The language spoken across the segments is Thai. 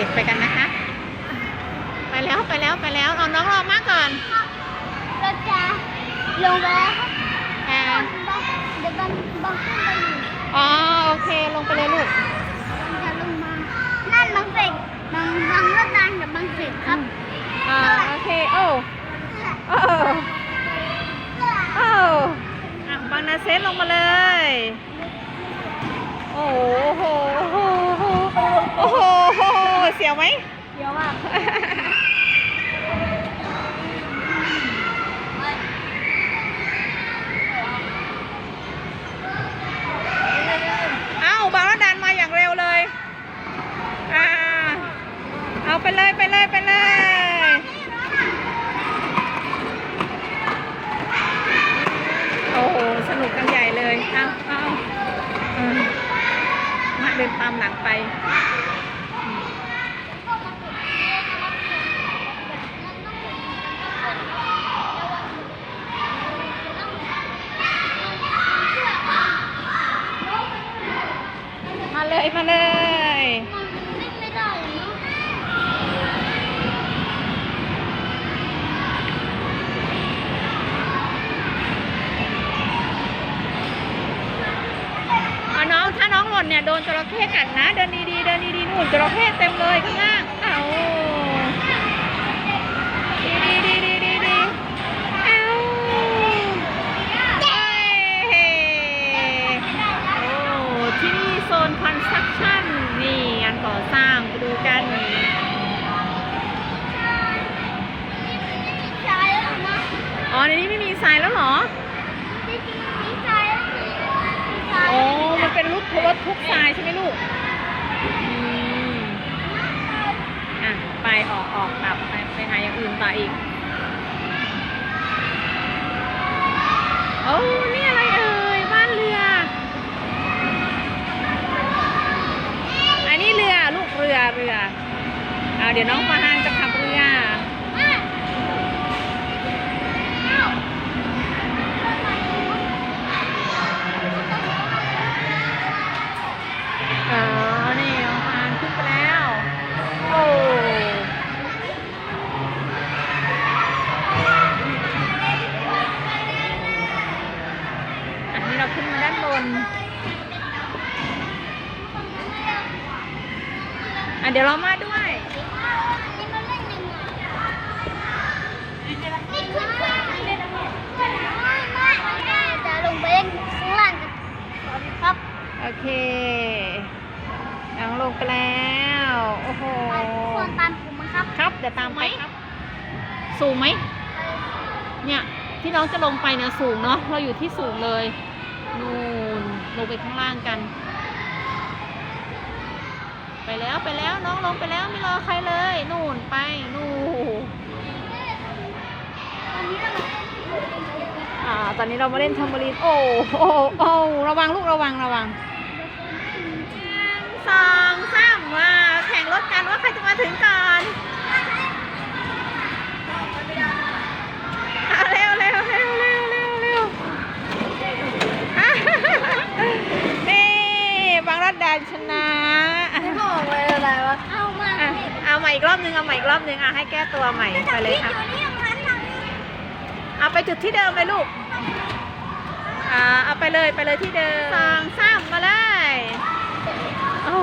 ด็กๆไปกันนะคะ ไปแล้วไปแล้วไปแล้วเอาน้องรอมาก่อนเราจะลงไปแล้วครับอ่าเดี๋ยวบังบังขึ้นไปอยู่อ๋อโอเคลงไปเลยลูกบังจะลงมานั่นบังเสกบังบังรถดันกับบังเสกครับอ่าโอเคโอ้โอ้โอ้อะบางนาเซตลงมาเลยโอ้โหโอ้โหโอ้โหโอ้โหเสียวไหมเดี๋ยวอะเอ้าบางระดันมาอย่างเร็วเลย อ่า เอาไปเลยไปเลยไปเลยโอ้โหสนุกกันใหญ่เลย เอาเอาเออมาเดินตามหลังไป มาเลยมาเลย มันวิ่งไม่ได้เนาะ เอาน้องถ้าน้องหล่นเนี่ยโด นจระเข้กัดนะ เดินดีๆ เดินดีๆนู่นจระเข้เต็มเลยข้างล่างเอาดีดีดีดีดีดีเอาเย้โอ้ที่นี่โซนคอนสตรักชั่นนี่งานก่อสร้างไปดูกันใช่แล้วนะอ๋อในนี้ไม่มีทรายแล้วเหรอจริงๆมีใช่แล้วมีใช่โอ้มันเป็นร ถทุกทรายใช่ไหมลูกอืมอะ ไปออกออกกลับไปไปหาอย่างอื่นต่ออีกโอ้นี่อะไรเอ่ย บ้านเรือ อันนี้เรือลูกเรือเรือ เอาเดี๋ยวน้องฟาฮานจะ เคน้องลงไปแล้ว โอ้โหควรตามผมนะครับ ครับ เดี๋ยวตามไปครับ สูงไหม เนี่ย ที่น้องจะลงไปเนี่ยสูงเนาะ เราอยู่ที่สูงเลย นู่นลงไปข้างล่างกัน ไปแล้วไปแล้วน้องลงไปแล้วไม่รอใครเลย นู่นไป นู่นอ่า ตอนนี้เรามาเล่นทัมโบลีนโอ้โอ้โอ้ระวังลูกระวังระวัง สองสามมาแข่งรถกันว่าใครจะมาถึงก่อนอะเร็วเร็วเร็วเร็วเร็วเร็วอะนี่บางรัดดานชนะอะไม่บอกเลยอะไรวะเอามาอะเอาใหม่อีกรอบนึงเอาใหม่อีกรอบนึงอะให้แก้ตัวใหม่ไปเลยครับอยู่นี่มันทางนี้เอาไปจุดที่เดิมเลยลูกอ่าเอาไปเลยไปเลยที่เดิมสองสามมาเลยโอ้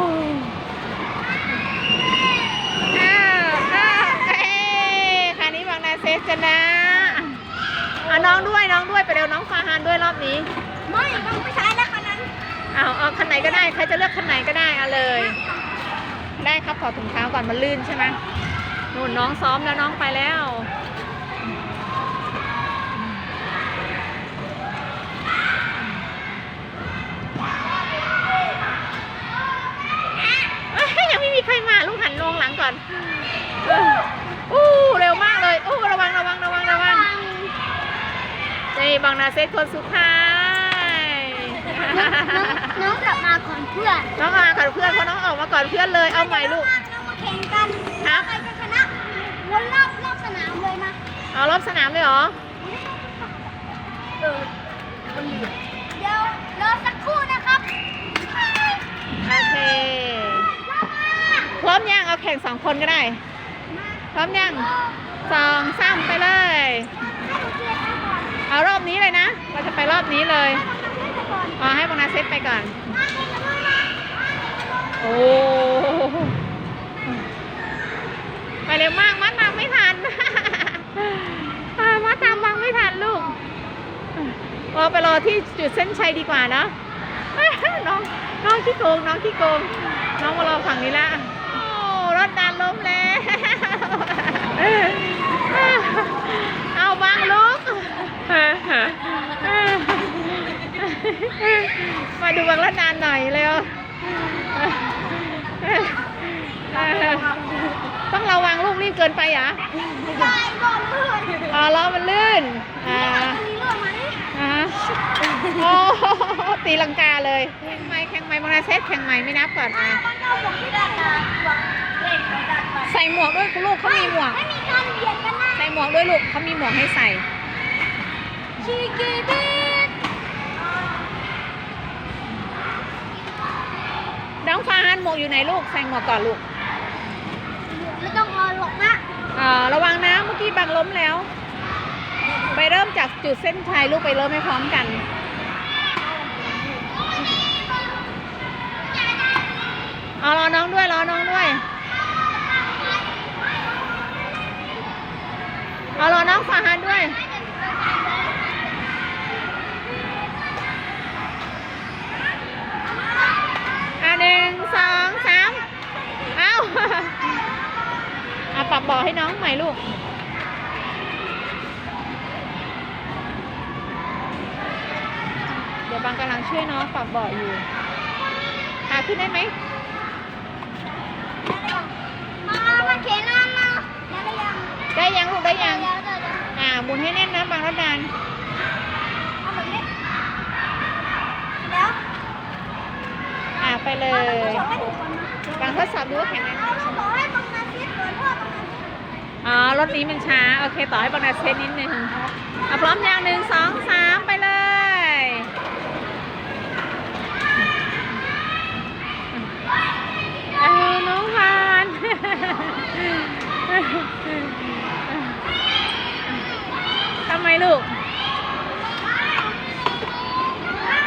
อ้าวอ้าวเอ้คราวนี้บางนาเซฟชนะเอาน้องด้วยน้องด้วยไปเร็วน้องฟาฮานด้วยรอบนี้ไม่ต้องไม่ใช้แล้วคันนั้นเอาเอาคันไหนก็ได้ใครจะเลือกคันไหนก็ได้เอาเลย ได้ครับถอดถุงเท้าก่อนมันลื่นใช่ไหมนู่นน้องซ้อมแล้วน้องไปแล้วเอ้ยยังไม่มีใครมาลูกหันลงหลังก่อนเอออู้เร็วมากเลยอู้ระวังระวังระวังระวังนี่บางนาเซตคนสุดท้ายน้องกลับมาก่อนเพื่อนน้องมาก่อนเพื่อนเพราะน้องออกมาก่อนเพื่อนเลยเอาใหม่ลูกเรามาแข่งกันครับใครจะชนะวนรอบรอบสนามเลยนะเอารอบสนามเลยเหรอเออเดี๋ยวรอสักครู่นะครับโอเคผร้อมยังเอาแข่งสองคนก็ได้พ ร้อมยังสองสามไปเลย เอารอบนี้เลยนะ เราจะไปรอบนี้เลยอ๋อให้บางนาเซตไปก่อน โอ้ไปเร็วมากมัดตามไม่ทันอ่ามัดตามบังไม่ทันลูกเราไปรอที่จุดเส้นชัยดีกว่าเนะน้องน้องขี้โกงน้องขี้โกง น้องมารอฝั่งนี้ละโอ้รถดันล้มแล้ว เอาบังลุกมาดูบังรถดันหน่อยเร็วต้องระวังลูกรีบเกินไปเหรอใช่ก่อนลื่นอ๋อล้อมันลื่นอ่ามีเรื่องมาดิอ่าโอ้โหตีลังกาเลยแข่งใหม่แข่งใหม่โมนาเซตแข่งใหม่ไม่นับก่อนอะ มันเอาหมวกที่ด้านหน้าหมวกเล่นไปด้านหลังใส่หมวกด้วยคุณลูกเขามีหมวก ไม่มีการเบียดกันนะใส่หมวกด้วยลูกเขามีหมวกให้ใส่ชีกีบีดน้องฟาฮันหมวกอยู่ไหนลูก ใส่หมวกก่อนลูก ไม่ต้องรอหรอกนะอ่าระวังนะเมื่อกี้บังล้มแล้ว ไปเริ่มจากจุดเส้นชัยลูกไปเริ่มให้พร้อมกัน เอารอน้องด้วยรอน้องด้วย เอารอน้องฟาฮันด้วย อะหนึ่งสองสามเอาเอาปรับเบาะให้น้องใหม่ลูกเดี๋ยวบางกำลังช่วยน้องปรับเบาะอยู่ขาขึ้นได้ไหม มามาเข็นมามาได้ยัง ได้ยังลูกได้ยังได้ได้ได้อ่าหมุนให้แน่นนะบางรัดดานเอาแบบนี้แล้วอ่าไปเลยขอให้ดูก่อนนะบางทดสอบดูว่าแข็งแรงไหมเอาขอให้บังนาซิดก่อนเพราะว่าบังนาซิดอ๋อ รถนี้มันช้า โอเค ต่อให้บางนาเซตนิดนึงเอาพร้อมยังหนึ่งสองสามไปเลยเอาน้องพาน ทำไมลูก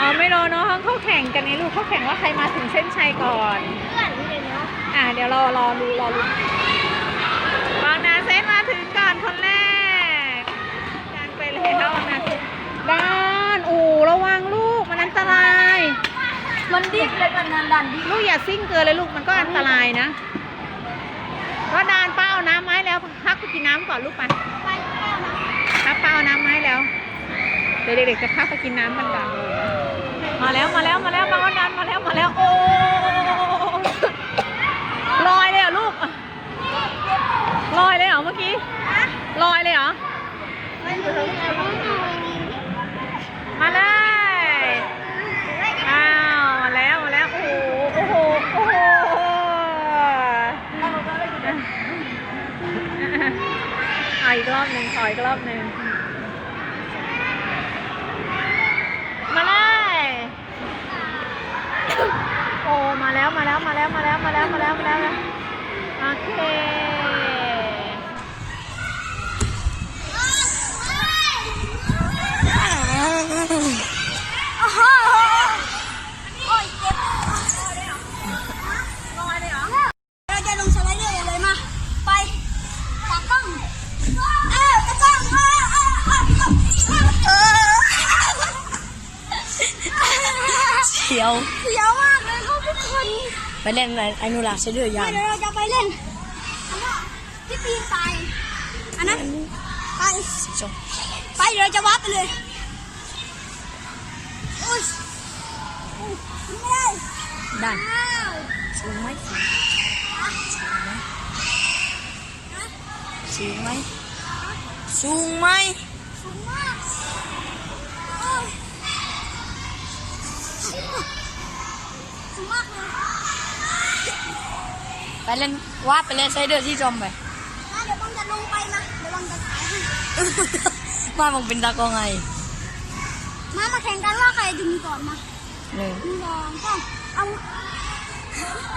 อ๋อไม่รอน้องเขาแข่งกันไงลูกเขาแข่งว่าใครมาถึงเส้นชัยก่อน เพื่อนนี่เลยเนาะ อะเดี๋ยวรอรอดูรอดูบางนาเซนมาถึงก่อนคนแรกดันไปเลยแล้วบางนาเซนด้านโอ้ระวังลูกมันอันตราย มันดิ้นเลยมันนันดันดิ้นลูกอย่าซิ่งเกินเลยลูกมันก็อันตรายนะเพราะดานป้าเอาน้ำไมาให้แล้วพักไปกินน้ำก่อนลูกไป ไปเข้านะ ครับ ป้าเอาน้ำไมาให้แล้ว เดี๋ยวเด็กๆจะพักไปกินน้ำกันก่อนมาแล้วมาแล้วมาแล้วบางวันดันมาแล้วมาแล้วโอ้ลอยเลยเหรอลูกลอยเลยเหรอเมื่อกี้ลอยเลยเหรอมาเลยอ้าวมาแล้วมาแล้วโอ้โหโอ้โหโอ้โหอีกรอบหนึ่งขออีกรอบหนึ่งมาเลยโอ้ มาแล้วมาแล้วมาแล้วมาแล้วมาแล้วมาแล้วมาแล้วนะโอเคโอ้โหเราจะลงสไลเดอร์เลยมาไปตากล้องเออตากล้องเออเออเออเออเสียวเสียวมากเลย ครับทุกคนไปเล่นอะไรอนุรักษ์เสดือยาไปนเดี๋ยวเราจะไปเล่นอันนั้นที่ปีนไปอันนั้นไปจบไปเดี๋ยวเราจะวัดไปเลยโอ้ยอุ๊ยไม่ได้ได้อ้าวสูงไหมสูงไหมสูงไหมสูงมาก ไปเล่นว่าไปเล่นไซเดอร์ที่จอมไปเดี๋ยวบังจะลงไปนะเดี๋ยวบังจะถ่ายให้มาบังเป็นตากองไง มามาแข่งกันว่าใครดึงก่อนมาหนึ่งสองสามเอา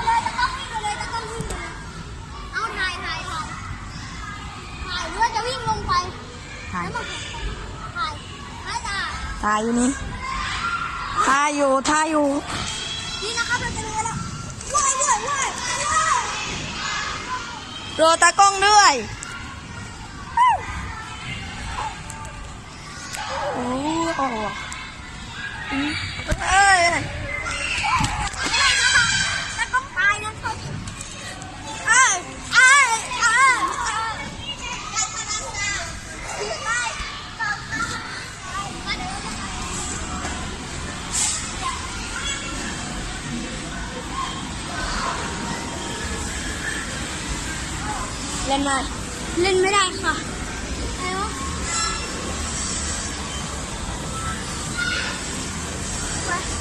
เลยต้องวิ่งเลยตะก้องวิ่งเลยเอาถ่ายถ่ายถ่ายถ่ายเพื่จะวิ่งลงไปถ่ายถ่ายถ่ายถ่ายอยู่นี่ถ่ายอยู่ถ่ายอยู่นี่นะครับเราจะ รอตากล้องด้วยโอ้โหอืมเอ้ย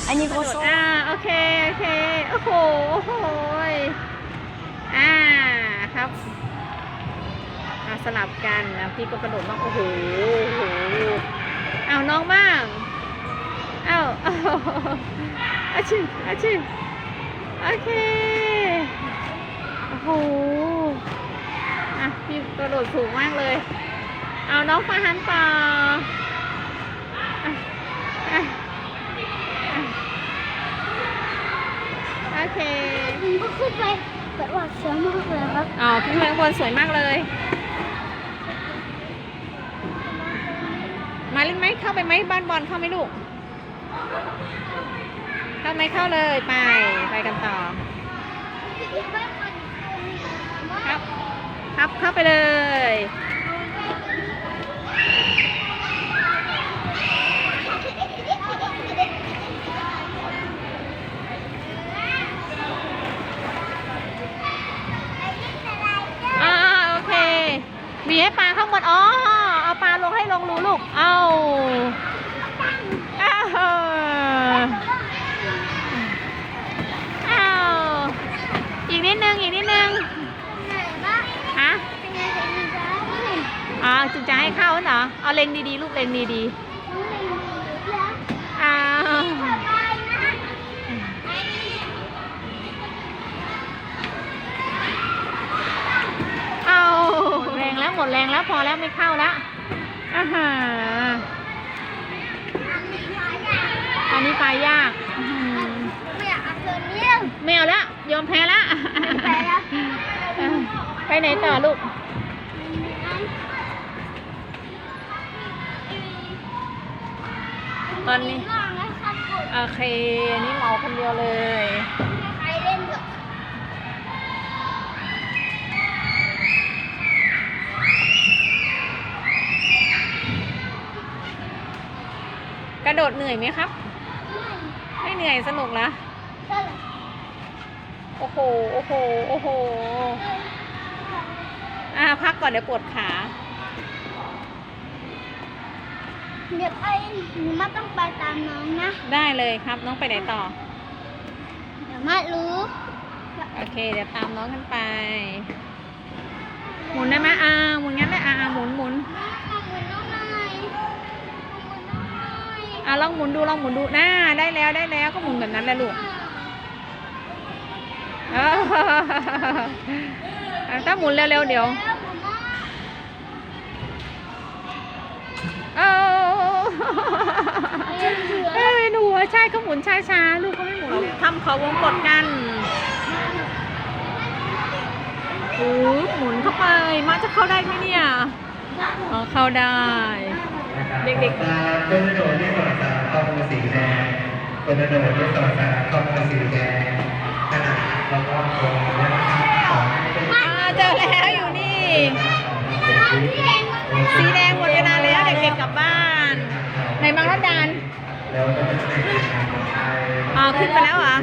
อันนี้โกระโดโซดอ่าโอเคโอเคโอ้โหโอ้โหยอ่าครับอ่าสลับกันแล้วพี่ก็กระโดดบ้างโอ้โหโอ้โหเอาน้องบ้างเอาเอาอาชิอาชิโอเคโอ้โหอะพี่กระโดดสูงมากเลย เอาน้องฟาฮันต่ออะอะ โอเค ผมก็ขึ้นไป สวยมากเลยครับอ๋อขึ้นไปข้างบนสวยมากเลยมาเล่นไหมเข้าไปไหมบ้านบอลเข้าไหมลูกเข้าไหมเข้าเลยไปไปกันต่อครับ ครับเข้าไปเลย อ่าโอเค มีให้ปลาข้างบน อ๋อ เอาปลาลงให้ลงรูลูก เอาอ้าวอ้าวอีกนิดนึง อีกนิดนึงฮะ อ่าจุจะให้เข้าเหรอ เอาเล็งดีๆ ลูกเล็งดีๆอ้าวเอาหมดแรงแล้วหมดแรงแล้วพอแล้วไม่เข้าแล้วอ่าฮะอันนี้ปลายากอื้อหือไม่อยากเอาเกินเนี่ยไม่เอาละยอมแพ้ละ ไปแล้วเออไปไหนต่อลูก ตอนนี้โอเคอันนี้เหมาคนเดียวเลยใครเล่นกับกระโดดเหนื่อยไหมครับ ไม่เหนื่อยสนุกละโอ้โห โอ้โห โอ้โห อ่า พักก่อนเดี๋ยวปวดขา เดี๋ยวไปหนูมาต้องไปตามน้องนะ ได้เลยครับน้องไปไหนต่อ เดี๋ยวมารู้ โอเค เดี๋ยวตามน้องกันไป หมุนได้ไหมอ่าหมุนงั้นได้อ่าหมุนหมุนมาหมุนน้องหน่อยมาหมุนน้องหน่อยอ่าลองหมุนดูลองหมุนดูน่าได้แล้วได้แล้วก็หมุนแบบนั้นแหละลูกเออถ้าหมุนเร็วๆเดี๋ยวแล้วหมุนน้องเออ เอ้ยหนูอะใช่ก็หมุนช้าๆลูกก็ไม่หมุนทำเขาวงกดกันโอ้หมุนเข้าไปมาจะเข้าได้ไหมเนี่ยอ๋อเข้าได้ เด็กๆเป็นโดดที่สอดสารข้อมูลสีแดงเป็นโดดที่สอดสารข้อมูลสีแดง อ่าขึ้นไปแล้วเหรอ